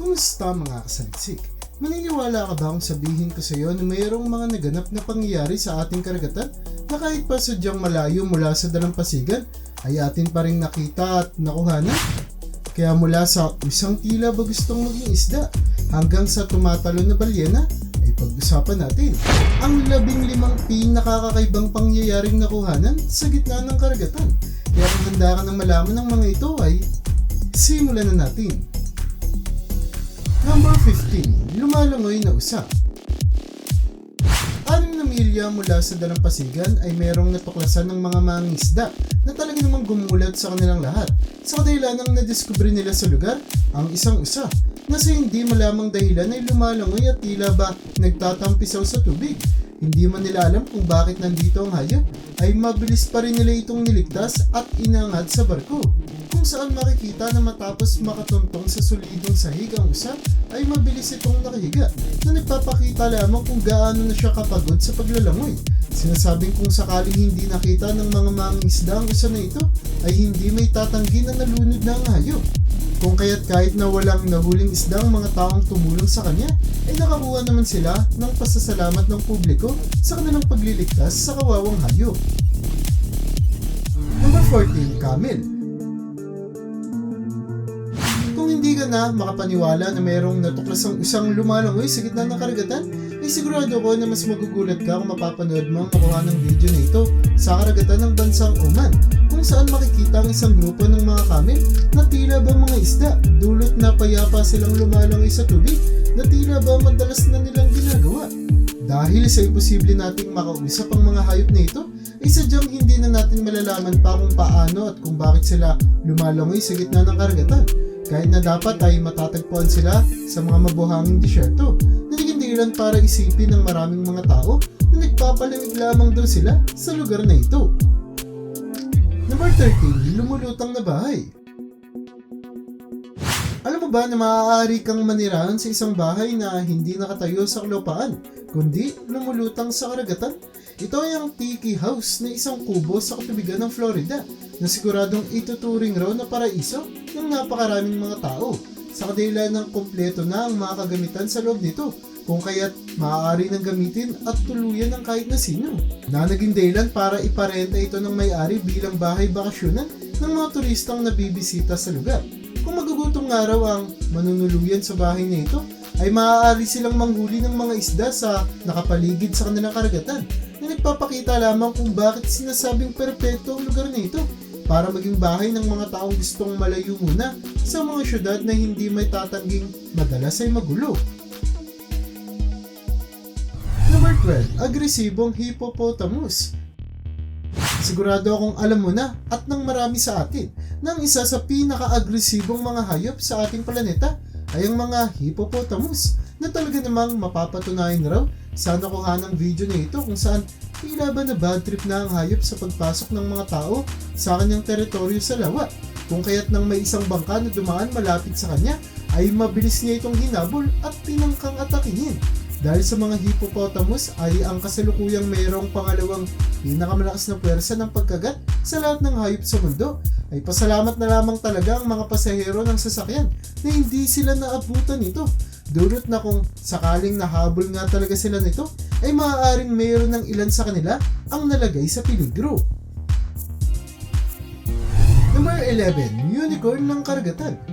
Kumusta mga kasaliksik? Maniniwala ka ba kung sabihin ko sa iyo na mayroong mga naganap na pangyayari sa ating karagatan na kahit pa sadyang malayo mula sa dalampasigan ay atin pa rin nakita at nakuhanan? Kaya mula sa isang tila ba gustong maging isda hanggang sa tumatalon na balyena ay pag-usapan natin ang labing limang pinakakakaibang pangyayaring nakuhanan sa gitna ng karagatan. Kaya kung handa ka ng malaman ng mga ito ay simulan na natin. Number 15. Lumalangoy na usap. Anim na milya mula sa dalampasigan ay merong natuklasan ng mga mangisda na talaga namang gumulat sa kanilang lahat. Sa kadahilan ng nadiskubre nila sa lugar, ang isang usa na sa hindi malamang dahilan ay lumalangoy at tila ba nagtatampisaw sa tubig. Hindi man nila alam kung bakit nandito ang hayop, ay mabilis pa rin nila itong niligtas at inangat sa barko. Kung saan makikita na matapos makatuntong sa solidong sahig ang usa, ay mabilis itong nakahiga na nagpapakita lamang kung gaano na siya kapagod sa paglalangoy. Sinasabing kung sakaling hindi nakita ng mga mangingisda ang usa na ito, ay hindi may tatanggi na nalunod na ang hayop. Kung kaya't kahit na walang nahuling isda ang mga taong tumulong sa kanya, ay nakakuha naman sila ng pasasalamat ng publiko sa kanilang pagliligtas sa kawawang hayop. Number 14, Camel. Kung hindi ka na makapaniwala na mayroong natuklasang isang lumalangoy sa gitna ng karagatan, ay sigurado ko na mas magugulat ka kung mapapanood mo ang nakuha ng video na ito sa karagatan ng bansang Oman, kung saan makikita ang isang grupo ng mga tila ba mga isda, dulot na payapa silang lumalangoy sa tubig na tila ba madalas na nilang ginagawa. Dahil sa imposible nating makausap ang mga hayop na ito, ay sadyang hindi na natin malalaman pa kung paano at kung bakit sila lumalangoy sa gitna ng karagatan. Kahit na dapat ay matatagpuan sila sa mga mabuhanging disyerto, na naging dahilan para isipin ng maraming mga tao na nagpapalamig lamang daw sila sa lugar na ito. Number 13, lumulutang na bahay. Alam mo ba na maaari kang manirahan sa isang bahay na hindi nakatayo sa kalupaan, kundi lumulutang sa karagatan? Ito ay ang Tiki House na isang kubo sa katubigan ng Florida na siguradong ituturing raw na paraiso ng napakaraming mga tao sa kadahilan ng kompleto na ang mga kagamitan sa loob nito kung kaya't maaari nang gamitin at tuluyan ng kahit na sino na naging dahilan para iparenta ito ng may-ari bilang bahay bakasyonan ng mga turistang nabibisita sa lugar. Kung magugutom nga raw ang manunuluyan sa bahay na ito, ay maaari silang manghuli ng mga isda sa nakapaligid sa kanilang karagatan na nagpapakita lamang kung bakit sinasabing perpekto ang lugar na ito para maging bahay ng mga taong gustong malayo muna sa mga syudad na hindi may tatangging madalas ay magulo. Number 12, agresibong hippopotamus. Sigurado akong alam mo na at ng marami sa atin na ang isa sa pinaka-agresibong mga hayop sa ating planeta ay ang mga hippopotamus na talaga namang mapapatunayan raw sa nakuha ng video na ito kung saan tila ba na bad trip na ang hayop sa pagpasok ng mga tao sa kanyang teritoryo sa lawa. Kung kaya't nang may isang bangka na dumaan malapit sa kanya ay mabilis niya itong hinabol at tinangkang atakihin. Dahil sa mga hippopotamus ay ang kasalukuyang mayroong pangalawang pinakamalakas na pwersa ng pagkagat sa lahat ng hayop sa mundo ay pasalamat na lamang talaga ang mga pasahero ng sasakyan na hindi sila naabutan nito. Dulot na kung sakaling nahabol nga talaga sila nito ay maaaring mayroon ng ilan sa kanila ang nalagay sa peligro. Number 11, Unicorn ng Karagatan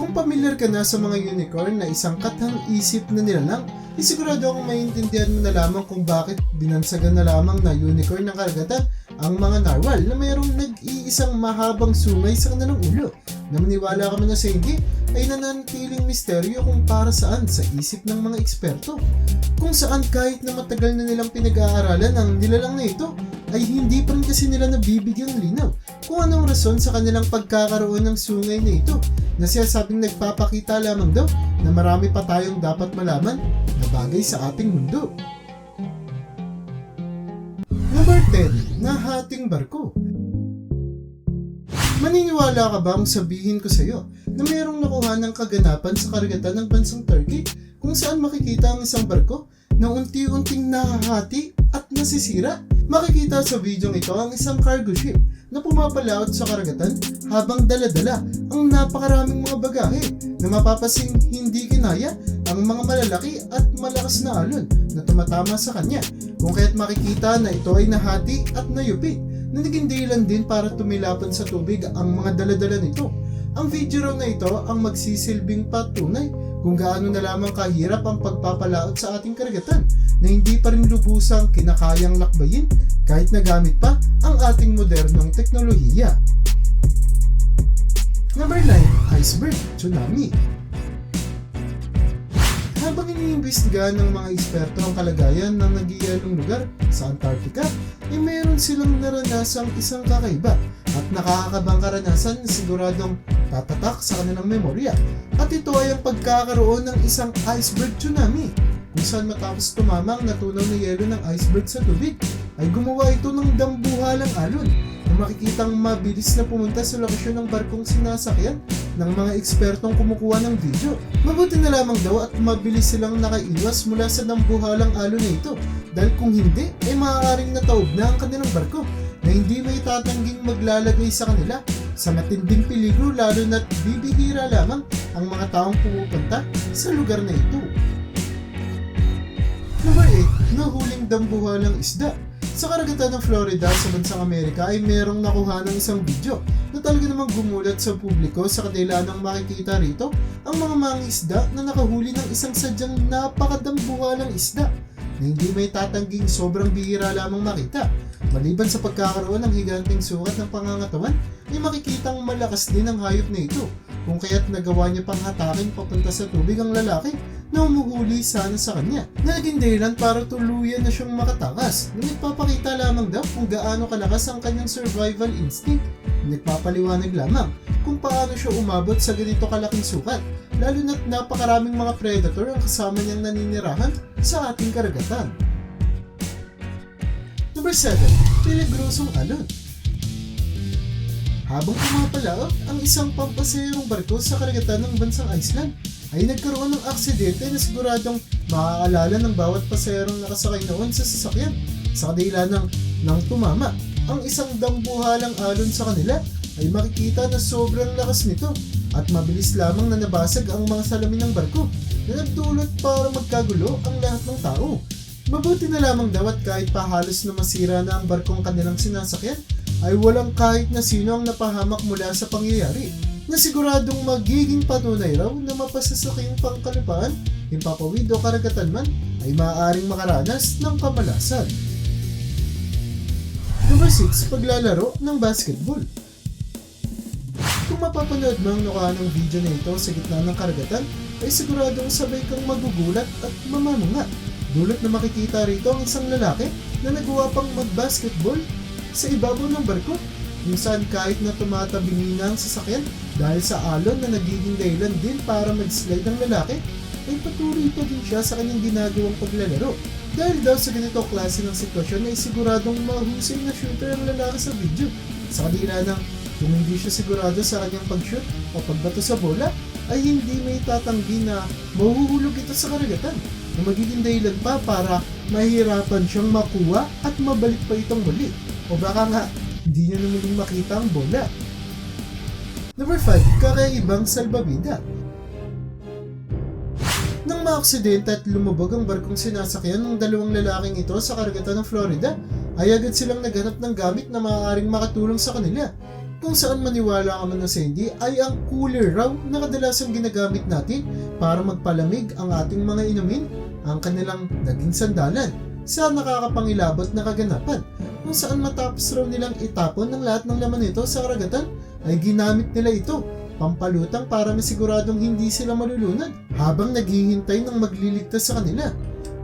kung pamilyar ka na sa mga unicorn na isang kathang isip na nilalang, ay sigurado akong maintindihan mo na lamang kung bakit binansagan na lamang na unicorn ng karagatan ang mga narwhal na mayroong nag-iisang mahabang sungay sa kanilang ulo. Na maniwala ka man na sa hindi, ay nananatiling misteryo kung para saan sa isip ng mga eksperto. Kung saan kahit na matagal na nilang pinag-aaralan ang nilalang na ito, ay hindi pa rin kasi nila nabibigyang linaw kung anong rason sa kanilang pagkakaroon ng sungay na ito na sinasabing nagpapakita lamang daw na marami pa tayong dapat malaman na bagay sa ating mundo. Number 10, nahating barko. Maniniwala ka ba kung sabihin ko sa iyo na mayroong nakuha ng kaganapan sa karagatan ng bansang Turkey kung saan makikita ang isang barko na unti-unting nahahati at nasisira Makikita sa video ito ang isang cargo ship na pumapalaot sa karagatan habang dala-dala ang napakaraming mga bagahe na mapapasing hindi kinaya ang mga malalaki at malakas na alon na tumatama sa kanya kung kaya't makikita na ito ay nahati at nayupi na naging dahilan din para tumilapan sa tubig ang mga daladala nito. Ang video raw na ito ang magsisilbing patunay kung gaano na lamang kahirap ang pagpapalaot sa ating karagatan na hindi pa rin lubusang kinakayang lakbayin kahit nagamit pa ang ating modernong teknolohiya. Number 9. Iceberg Tsunami habang iniimbestigahan ng mga eksperto ang kalagayan ng nagyayalong lugar sa Antarctica, ay mayroon silang naranasang isang kakaiba at nakakakabang karanasan na siguradong tatatak sa kanilang memorya. At ito ay ang pagkakaroon ng isang iceberg tsunami kung saan matapos tumama ang natunaw na yelo ng iceberg sa tubig ay gumawa ito ng dambuhalang alon na makikitang mabilis na pumunta sa lokasyon ng barkong sinasakyan ng mga ekspertong kumukuha ng video. Mabuti na lamang daw at mabilis silang nakaiwas mula sa dambuhalang alon na ito dahil kung hindi ay maaaring nataob na ang kanilang barko na hindi may tatangging maglalagay sa kanila sa matinding peligro lalo na't bibihira lamang ang mga taong pumupunta sa lugar na ito. Number 8. Nahuling dambuhalang isda sa karagatan ng Florida sa bansang Amerika ay merong nakuha ng isang video na talaga namang gumulat sa publiko sa kadila ng makikita rito ang mga mangisda na nakahuli ng isang sadyang napakadambuhalang isda na hindi may tatangging sobrang bihira lamang makita. Maliban sa pagkakaroon ng higanting sukat ng pangangatawan, ay makikitang malakas din ang hayop na ito. Kung kaya't nagawa niya pang hatakin papunta sa tubig ang lalaki na umuhuli sana sa kanya na naging dahilan para tuluyan na siyang makatakas. Na nagpapakita lamang daw kung gaano kalakas ang kanyang survival instinct. Nagpapaliwanag lamang kung paano siya umabot sa ganito kalaking sukat lalo na't napakaraming mga predator ang kasama niyang naninirahan sa ating karagatan. Number 7. Peligrosong alon habang pumapalaot ang isang pampasaherong barko sa karagatan ng bansang Iceland, ay nagkaroon ng aksidente na siguradong maaalala ng bawat pasaherong nakasakay noon sa sasakyan sa kadila ng, ng tumama. Ang isang dambuhalang alon sa kanila ay makikita na sobrang lakas nito at mabilis lamang na nabasag ang mga salamin ng barko na nagdulot para magkagulo ang lahat ng tao. Mabuti na lamang daw at kahit pa na masira na ang barkong kanilang sinasakyan, ay walang kahit na sino ang napahamak mula sa pangyayari na siguradong magiging patunay raw na mapasasakyang pangkalupaan, himpapawid o karagatan man ay maaaring makaranas ng kamalasan. Number 6. Paglalaro ng basketball Kung mapapanood mo ang nakuha ng video na ito sa gitna ng karagatan, ay siguradong sabay kang magugulat at mamamanga. Dulot na makikita rito ang isang lalaki na nagawa pang mag-basketball sa ibabaw ng barko kung saan kahit na tumatabingi na ang sasakyan dahil sa alon na nagiging dahilan din para mag-slide ang lalaki ay patuloy pa din siya sa kanyang ginagawang paglalaro. Dahil daw sa ganito klase ng sitwasyon ay siguradong mahusay na shooter ang lalaki sa video. Sa kadila ng kung hindi siya sigurado sa kanyang pag-shoot o pagbato sa bola ay hindi may tatanggi na mahuhulog ito sa karagatan na magiging dahilan pa para mahirapan siyang makuha at mabalik pa itong muli. O baka nga, hindi niya naman makita ang bola. Number 5, kakaibang salbabida. Nang maaksidente at lumubog ang barkong sinasakyan ng dalawang lalaking ito sa karagatan ng Florida, ay agad silang naghanap ng gamit na maaaring makatulong sa kanila. Kung saan maniwala ka man sa hindi ay ang cooler raw na kadalasang ginagamit natin para magpalamig ang ating mga inumin, ang kanilang naging sandalan sa nakakapangilabot na kaganapan kung saan matapos raw nilang itapon ng lahat ng laman nito sa karagatan ay ginamit nila ito pampalutang para masiguradong hindi sila malulunod habang naghihintay ng magliligtas sa kanila.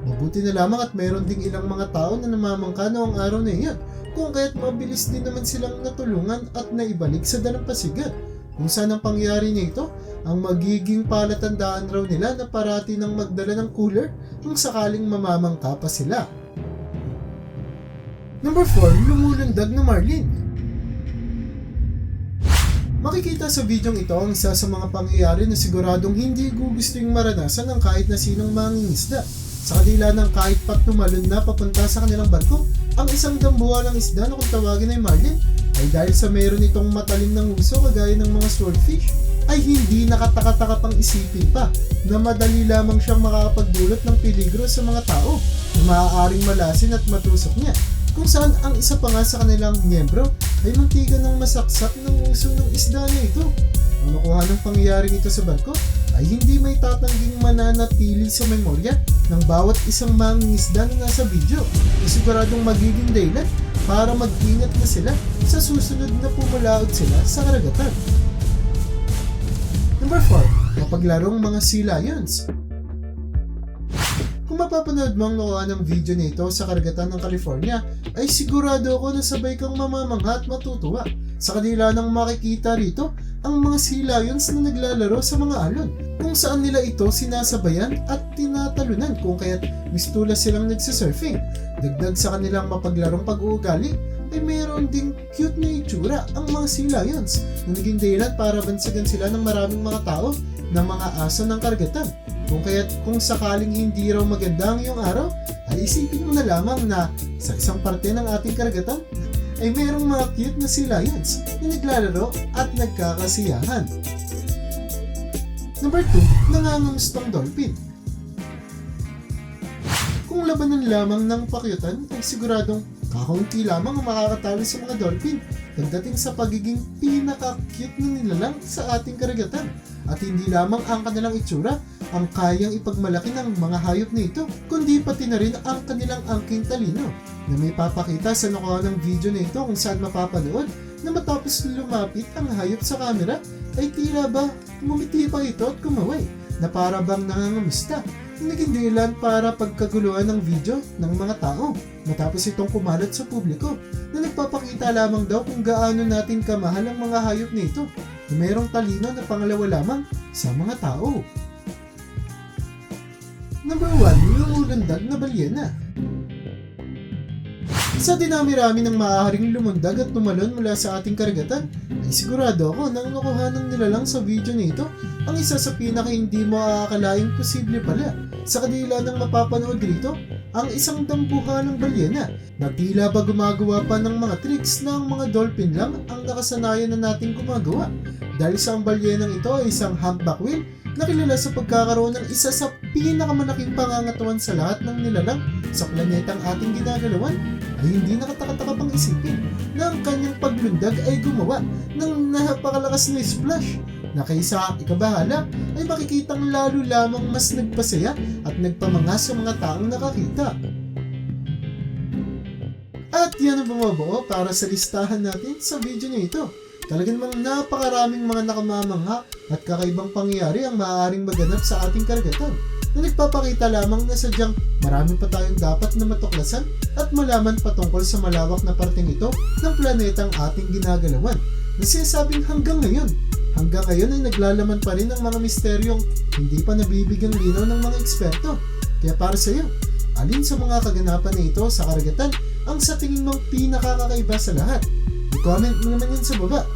Mabuti na lamang at mayroon ding ilang mga tao na namamangka noong araw na iyon kung kaya't mabilis din naman silang natulungan at naibalik sa dalampasigan. Kung saan ang pangyari niya ang magiging palatandaan raw nila na parati ng magdala ng cooler kung sakaling mamamangka pa sila. Number 4, lumulundag na Marlin. Makikita sa videong ito ang isa sa mga pangyayari na siguradong hindi gugusto yung maranasan ng kahit na sinong mangingisda. Sa kanila ng kahit pat tumalon na papunta sa kanilang barko, ang isang dambuha ng isda na kung tawagin ay marlin ay dahil sa meron itong matalim ng uso kagaya ng mga swordfish ay hindi nakatakataka pang isipin pa na madali lamang siyang makakapagdulot ng peligro sa mga tao na maaaring malasin at matusok niya kung saan ang isa pa nga sa kanilang miyembro ay muntikan ng masaksak ng uso ng isda na ito. Ang nakuha ng pangyayaring ito sa barko ay hindi may tatangging mananatili sa memorya ng bawat isang mangingisda na nasa video na siguradong magiging dahilan para mag-ingat na sila sa susunod na pumulaot sila sa karagatan. Number 4. Mapaglarong mga sea lions. Kung mapapanood mo ang nakuha ng video nito sa karagatan ng California, ay sigurado ako na sabay kang mamamangha at matutuwa sa kanila nang makikita rito ang mga sea lions na naglalaro sa mga alon kung saan nila ito sinasabayan at tinatalunan kung kaya't mistula silang nagsisurfing. Dagdag sa kanilang mapaglarong pag-uugali ay mayroon ding cute na itsura ang mga sea lions na naging dahilan para bansagan sila ng maraming mga tao ng mga aso ng karagatan. Kung kaya't kung sakaling hindi raw maganda ang iyong araw, ay isipin mo na lamang na sa isang parte ng ating karagatan ay mayroong mga cute na lions na naglalaro at nagkakasiyahan. Number 2, nangangangustang dolphin. Kung labanan lamang ng pakyutan ay siguradong kakaunti lamang ang makakatalo sa mga dolphin pagdating sa pagiging pinaka-cute na nilalang sa ating karagatan. At hindi lamang ang kanilang itsura ang kayang ipagmalaki ng mga hayop na ito, kundi pati na rin ang kanilang angking talino na may papakita sa nakuha ng video na ito kung saan mapapanood na matapos lumapit ang hayop sa camera ay tila ba umumiti pa ito at kumaway na para bang nangangamusta na naging dahilan para pagkaguluhan ng video ng mga tao matapos itong kumalat sa publiko na nagpapakita lamang daw kung gaano natin kamahal ang mga hayop na ito na mayroong talino na pangalawa lamang sa mga tao. Number 1, lumulandag na balyena. Sa dinami-rami ng maaaring lumundag at tumalon mula sa ating karagatan, ay sigurado ako na ang nakuhanan nila lang sa video na ito ang isa sa pinaka hindi mo aakalaing posible pala. Sa kanila ng mapapanood rito, ang isang dambuha ng balyena na tila ba gumagawa pa ng mga tricks na ang mga dolphin lang ang nakasanayan na nating gumagawa. Dahil sa ang balyenang ito ay isang humpback whale na kilala sa pagkakaroon ng isa sa pinakamalaking pangangatawan sa lahat ng nilalang sa planetang ating ginagalawan ay hindi nakatakataka pang isipin na ang kanyang paglundag ay gumawa ng napakalakas na splash na kaysa ikabahala ay makikitang lalo lamang mas nagpasaya at nagpamanga sa mga taong nakakita. At yan ang bumabuo para sa listahan natin sa video na ito. Talagang mga napakaraming mga nakamamangha at kakaibang pangyayari ang maaaring maganap sa ating karagatan na nagpapakita lamang na sadyang marami pa tayong dapat na matuklasan at malaman patungkol sa malawak na parteng ito ng planetang ating ginagalawan na sinasabing hanggang ngayon hanggang ngayon ay naglalaman pa rin ng mga misteryong hindi pa nabibigyang linaw ng mga eksperto. Kaya para sa iyo, alin sa mga kaganapan na ito sa karagatan ang sa tingin mong pinakakakaiba sa lahat? I-comment mo naman yan sa baba.